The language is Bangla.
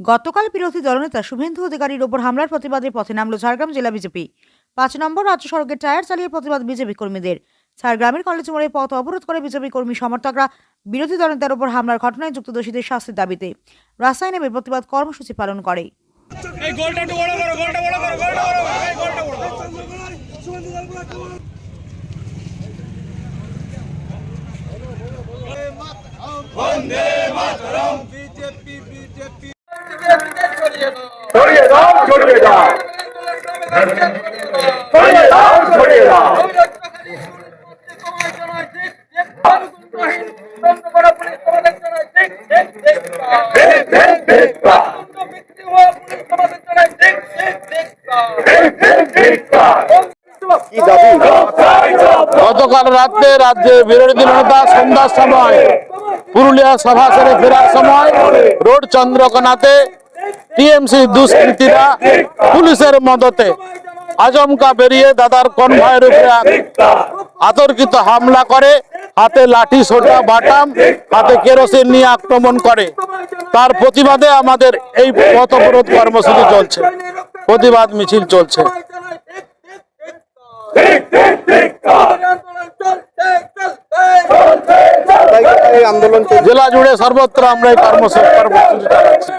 গতকাল বিরোধী দলনেতা শুভেন্দু অধিকারীর ওপর হামলার প্রতিবাদে পথে নামল ঝাড়গ্রাম জেলা বিজেপি। পাঁচ নম্বর রাজ্য সড়কের টায়ার চালিয়ে প্রতিবাদ বিজেপি কর্মীদের। ঝাড়গ্রামের কলেজ মোড়ে পথ অবরোধ করে বিজেপি কর্মী সমর্থকরা বিরোধী দলনেতার ওপর হামলার ঘটনায় যুক্ত দোষীদের শাস্তির দাবিতে রাস্তায় নেমে প্রতিবাদ কর্মসূচি পালন করে। এই গোলটা একটু বড় করো গোলটা বড় করো গোলটা বড় করো এই গোলটা বড় করো ছড়িয়ে দাও ছড়িয়ে দাও ছড়িয়ে দাও ছড়িয়ে দাও ভেক ভেক ভেক পা। ভেক ভেক ভেক পা। কি দাবি জবাই জবাব। গতকাল রাত্রে রাজ্যে বিরোধী নেতা সন্ধ্যার সময় পুরুলিয়া সভা সেরে ফেরার সময় রোড চন্দ্রকোনাতে টিএমসি দুষ্কৃতীরা পুলিশের মদতে আজমকা বেরিয়ে দাদার কনভয়ের উপরে আতর্কিত হামলা করে, হাতে লাঠি সোটা বাটাম, হাতে কেরোসিন নিয়ে আক্রমণ করে। তার প্রতিবাদে আমাদের এই পথ অবরোধ কর্মসূচি চলছে। প্রতিবাদ মিছিল চলছে। জেলা জুড়ে সর্বত্র আমরা এই কর্মসূচি কর্মসূচি চালাচ্ছি